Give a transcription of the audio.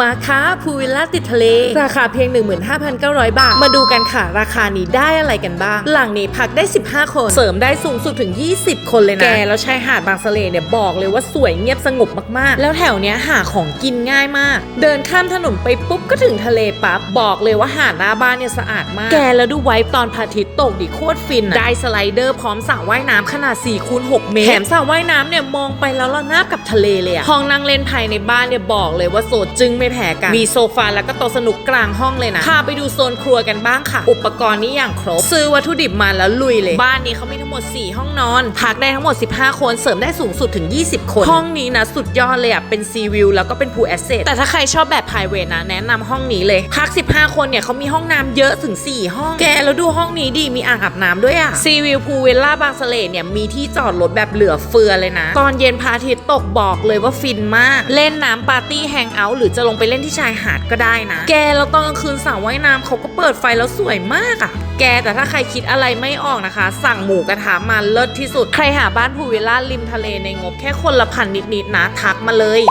มาค้าพูวิลล่าติดทะเล ราคาเพียง 15,900 บาท มาดูกันค่ะ ราคานี้ได้อะไรกันบ้าง หลังนี้พักได้ 15 คน เสริมได้สูงสุดถึง 20 คนเลยนะ แกแล้วชายหาดบางสะเลเนี่ยบอกเลยว่าสวยเงียบสงบมากๆ แล้วแถวเนี้ยหาของกินง่ายมาก เดินข้ามถนนไปปุ๊บก็ถึงทะเลปั๊บบอกเลยว่าหาดหน้าบ้านเนี่ยสะอาดมาก แกแล้วดูไว้ตอนพระอาทิตย์ตกดิโคตรฟินอะได้สไลเดอร์พร้อมสระว่ายน้ำขนาด4คูณ6เมตรแถมสระว่ายน้ำเนี่ยมองไปแล้วระนาบกับทะเลเลยอะห้องนั่งเล่นภายในบ้านเนี่ยบอกเลยว่าโซจึงไม่แพ้กัน มีโซฟาแล้วก็โต๊ะสนุกกลางห้องเลยนะ พาไปดูโซนครัวกันบ้างค่ะ อุปกรณ์นี่อย่างครบ ซื้อวัตถุดิบมาแล้วลุยเลย บ้านนี้เขามีทั้งหมด 4 ห้องนอน พักได้ทั้งหมด 15 คน เสริมได้สูงสุดถึง 20 คน ห้องนี้นะสุดยอดเลยอะ เป็นซีวิวแล้วก็เป็นพูลแอสเซท แต่ถ้าใครชอบแบบ p r i v a t นะแนะนำห้องนี้เลย พัก 15 คนเนี่ยเขามีห้องน้ำเยอะถึง 4 ห้อง แกแล้วดูห้องนี้ดีมีอ่างอาบน้ำด้วยอะ ซีวิวพูลเวลล่าบางสะเลเนี่ยมีที่จอดรถแบบเหลือเฟือเลยนะ ตอนเย็นพระอาทิตย์ตกบอกเลยว่าฟินมาก เล่นน้ำปาร์ตี้แฮงเอาท์หรือจะลงไปเล่นที่ชายหาดก็ได้นะ แกแล้วตอนกลางคืนสระว่ายน้ำเขาก็เปิดไฟแล้วสวยมากอะแกแต่ถ้าใครคิดอะไรไม่ออกนะคะ สั่งหมูกระทะมาเลิศที่สุด ใครหาบ้านพูวิลล่าริมทะเลในงบแค่คนละพันนิดๆนะทักมาเลย